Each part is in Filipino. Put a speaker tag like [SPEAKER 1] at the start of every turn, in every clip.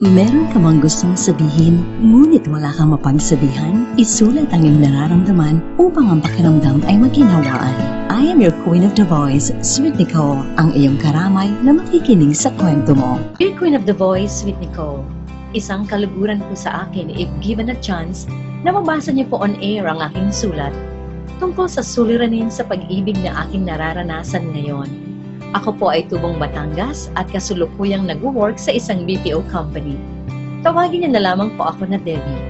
[SPEAKER 1] Meron ka bang gustong sabihin, ngunit wala kang mapagsabihan? Isulat ang iyong nararamdaman upang ang pakiramdam ay maginhawaan. I am your Queen of the Voice, Sweet Nicole, ang iyong karamay na makikinig sa kwento mo.
[SPEAKER 2] Dear Queen of the Voice with Nicole, isang kaluguran po sa akin if given a chance na mabasa niyo po on air ang aking sulat tungkol sa suliranin sa pag-ibig na aking nararanasan ngayon. Ako po ay tubong Batangas at kasulukuyang nag-work sa isang BPO company. Tawagin niyo na lamang po ako na Debbie.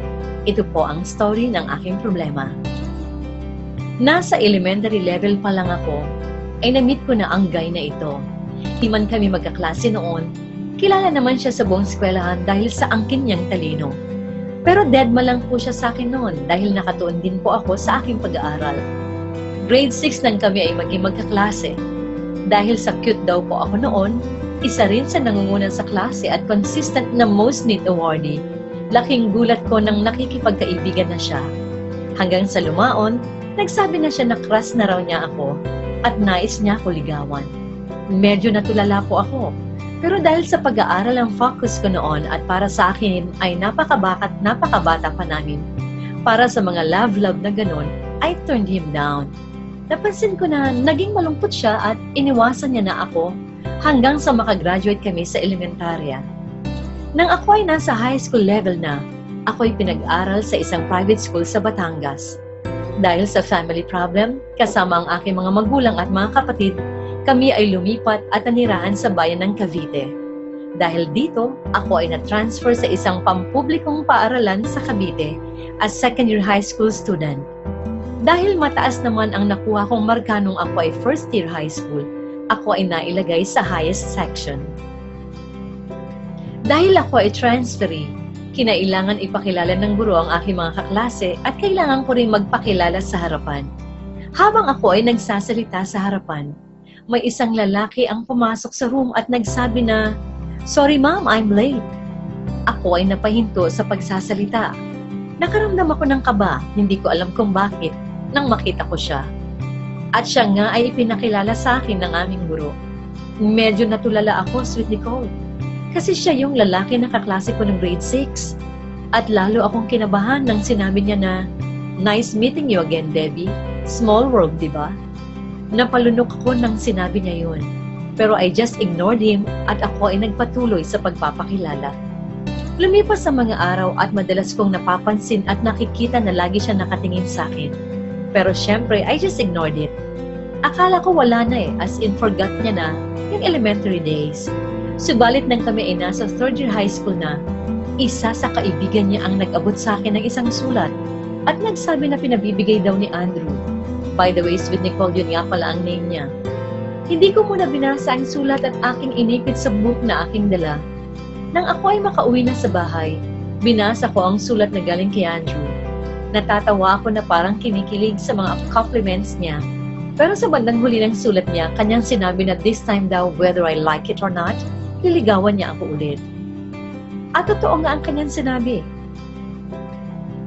[SPEAKER 2] Ito po ang story ng aking problema. Nasa elementary level pa lang ako, ay na-meet ko na ang guy na ito. Di man kami magkaklase noon, kilala naman siya sa buong eskwelahan dahil sa angkin niyang talino. Pero dead ma lang po siya sa akin noon dahil nakatuon din po ako sa aking pag-aaral. Grade 6 nang kami ay maging magkaklase. Dahil sa cute daw po ako noon, isa rin sa nangungunan sa klase at consistent na most neat awardee. Laking gulat ko nang nakikipagkaibigan na siya. Hanggang sa lumaon, nagsabi na siya na crush na raw niya ako at nais niya ako ligawan. Medyo natulala po ako. Pero dahil sa pag-aaral ang focus ko noon at para sa akin ay napakabakat napakabata pa namin. Para sa mga love-love na ganon, I turned him down. Napansin ko na naging malungkot siya at iniwasan niya na ako hanggang sa makagraduate kami sa elementarya. Nang ako ay nasa high school level na, ako'y pinag-aral sa isang private school sa Batangas. Dahil sa family problem, kasama ang aking mga magulang at mga kapatid, kami ay lumipat at nanirahan sa bayan ng Cavite. Dahil dito, ako ay na-transfer sa isang pampublikong paaralan sa Cavite as second year high school student. Dahil mataas naman ang nakuha kong marka nung ako ay first year high school, ako ay nailagay sa highest section. Dahil ako ay transferee, kinailangan ipakilala ng guro ang aking mga kaklase at kailangan ko rin magpakilala sa harapan. Habang ako ay nagsasalita sa harapan, may isang lalaki ang pumasok sa room at nagsabi na, Sorry ma'am, I'm late. Ako ay napahinto sa pagsasalita. Nakaramdam ako ng kaba, hindi ko alam kung bakit, nang makita ko siya. At siya nga ay ipinakilala sa akin ng aming guro. Medyo natulala ako, Sweet Nicole. Kasi siya yung lalaki na kaklase ko ng grade 6. At lalo akong kinabahan nang sinabi niya na, Nice meeting you again, Debbie. Small world, di ba? Napalunok ako nang sinabi niya yun. Pero I just ignored him at ako ay nagpatuloy sa pagpapakilala. Lumipas sa mga araw at madalas kong napapansin at nakikita na lagi siya nakatingin sa akin. Pero syempre, I just ignored it. Akala ko wala na eh, as in forgot niya na yung elementary days. Subalit nang kami ay nasa third year high school na, isa sa kaibigan niya ang nag-abot sa akin ng isang sulat at nagsabi na pinabibigay daw ni Andrew. By the way, Sweet Nicole, yun nga pala ang name niya. Hindi ko muna binasa ang sulat at aking inipit sa book na aking dala. Nang ako ay makauwi na sa bahay, binasa ko ang sulat na galing kay Andrew. Natatawa ako na parang kinikilig sa mga compliments niya. Pero sa bandang huli ng sulat niya, kanyang sinabi na this time daw, whether I like it or not, liligawan niya ako ulit. At totoo nga ang kanyang sinabi.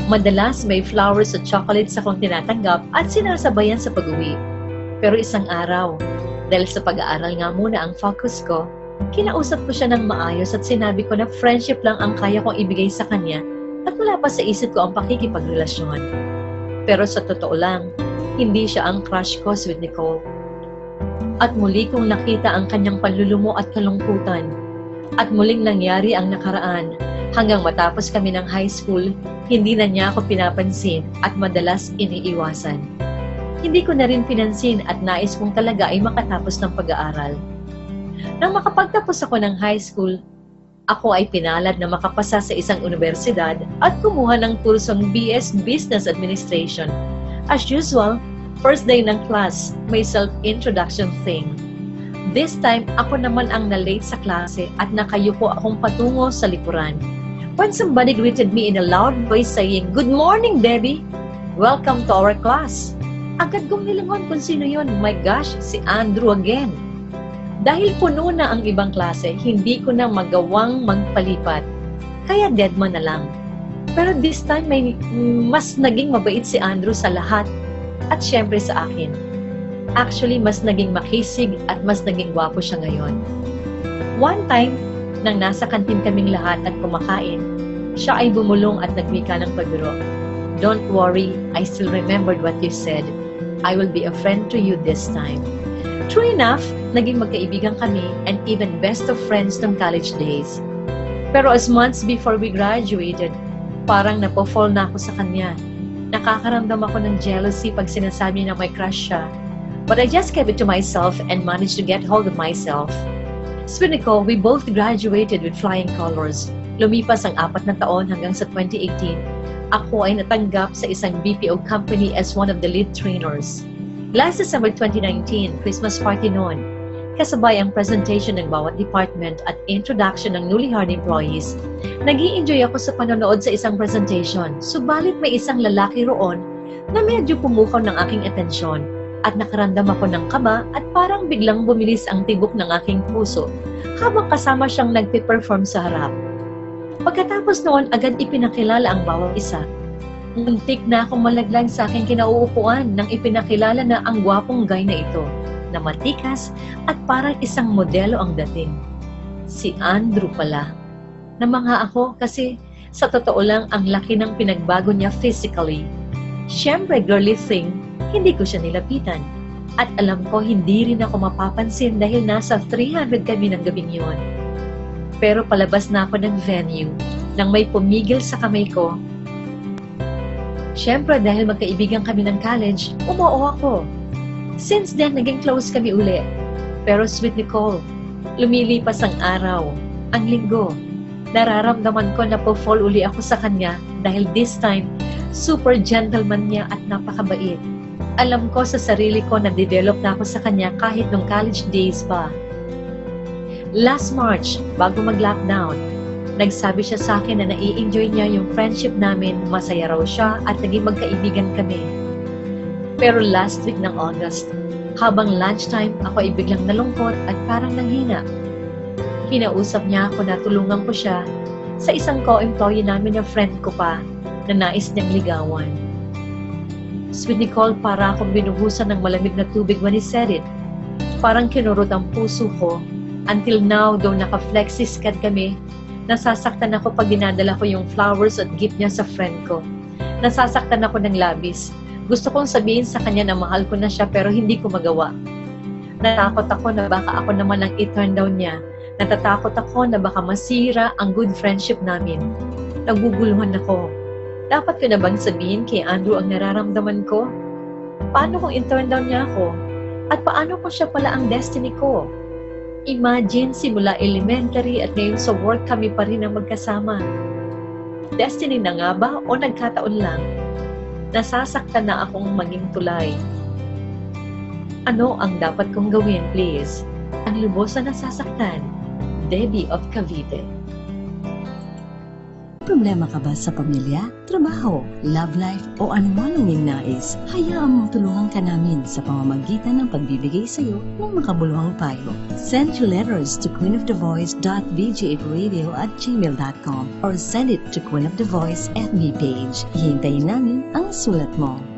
[SPEAKER 2] Madalas may flowers at chocolates akong tinatanggap at sinasabayan sa pag-uwi. Pero isang araw, dahil sa pag-aaral nga muna ang focus ko, kinausap ko siya ng maayos at sinabi ko na friendship lang ang kaya kong ibigay sa kanya at wala pa sa isip ko ang pakikipagrelasyon. Pero sa totoo lang, hindi siya ang crush ko, Sweet Nicole. At muli kong nakita ang kanyang panlulumo at kalungkutan. At muling nangyari ang nakaraan hanggang matapos kami ng high school, hindi na niya ako pinapansin at madalas iniiwasan. Hindi ko na rin pinansin at nais kong talaga ay makatapos ng pag-aaral. Nang makapagtapos ako ng high school, ako ay pinalad na makapasa sa isang universidad at kumuha ng kursong BS Business Administration. As usual, first day ng class, may self-introduction thing. This time, ako naman ang na-late sa klase at nakayupo akong patungo sa likuran. When somebody greeted me in a loud voice saying, Good morning, Debbie! Welcome to our class! Agad kong nilingon kung sino yun. My gosh, si Andrew again. Dahil puno na ang ibang klase, hindi ko na magawang magpalipat. Kaya deadman na lang. Pero this time, may mas naging mabait si Andrew sa lahat at syempre sa akin. Actually, mas naging makisig at mas naging gwapo siya ngayon. One time, Nang nasa kantin kaming lahat at kumakain, siya ay bumulong at nagwika ng pagbiro. Don't worry, I still remembered what you said. I will be a friend to you this time. True enough, naging magkaibigan kami and even best of friends ng college days. Pero as months before we graduated, parang napofall na ako sa kanya. Nakakaramdam ako ng jealousy pag sinasabi na may crush siya. But I just kept it to myself and managed to get hold of myself. Sweet Nicole, we both graduated with flying colors. Lumipas ang apat na taon hanggang sa 2018. Ako ay natanggap sa isang BPO company as one of the lead trainers. Last December 2019, Christmas party noon. Kasabay ang presentation ng bawat department at introduction ng newly hired employees. nag enjoy ako sa panonood sa isang presentation, subalit may isang lalaki roon na medyo pumukaw ng aking atensyon at nakaramdam ako ng kaba at parang biglang bumilis ang tibok ng aking puso habang kasama siyang nagpe-perform sa harap. Pagkatapos noon, agad ipinakilala ang bawat isa. Muntik na akong malaglag sa aking kinauupuan nang ipinakilala na ang gwapong guy na ito, na matikas at parang isang modelo ang dating. Si Andrew pala. Namanga ako kasi sa totoo lang ang laki ng pinagbago niya physically. Siyempre, girly thing, hindi ko siya nilapitan. At alam ko hindi rin ako mapapansin dahil nasa 300 kami ng gabing yun. Pero palabas na ako ng venue nang may pumigil sa kamay ko. Siyempre dahil magkaibigan kami ng college, umuo ako. Since then, naging close kami uli. Pero sweet Nicole, lumilipas ang araw, ang linggo. Nararamdaman ko na po-fall uli ako sa kanya dahil this time, super gentleman niya at napakabait. Alam ko sa sarili ko na develop na ako sa kanya kahit nung college days pa. Last March, bago mag-lockdown, nagsabi siya sa akin na nai-enjoy niya yung friendship namin, masaya raw siya at naging magkaibigan kami. Pero last week ng August, habang lunchtime, ako ay biglang nalungkot at parang nanghina. Kinausap niya ako na tulungan ko siya sa isang co-employee namin na friend ko pa na nais niyang ligawan. Sweet Nicole, para akong binuhusan ng malamig na tubig when he said it. Parang kinurot ang puso ko. Until now, though naka-flexi-scad kami, nasasaktan ako pag dinadala ko yung flowers at gift niya sa friend ko. Nasasaktan ako ng labis. Gusto kong sabihin sa kanya na mahal ko na siya pero hindi ko magawa. Natakot ako na baka ako naman ang i-turn down niya. Natatakot ako na baka masira ang good friendship namin. Naguguluhan ako. Dapat ko na bang sabihin kay Andrew ang nararamdaman ko? Paano kung in-turn down niya ako? At paano kung siya pala ang destiny ko? Imagine simula elementary at ngayon sa work kami pa rin ang magkasama. Destiny na nga ba o nagkataon lang? Nasasaktan na akong maging tulay. Ano ang dapat kong gawin, please? Ang lubos na nasasaktan. Debbie of Cavite.
[SPEAKER 1] Problema ka ba sa pamilya, trabaho, love life o anuman ang iyong nais? Hayaan mong tulungan ka namin sa pamamagitan ng pagbibigay sa iyo ng makabuluhang payo. Send your letters to queenofthevoice.vg8radio at gmail.com or send it to Queen of the Voice FB page. Hihintayin namin ang sulat mo.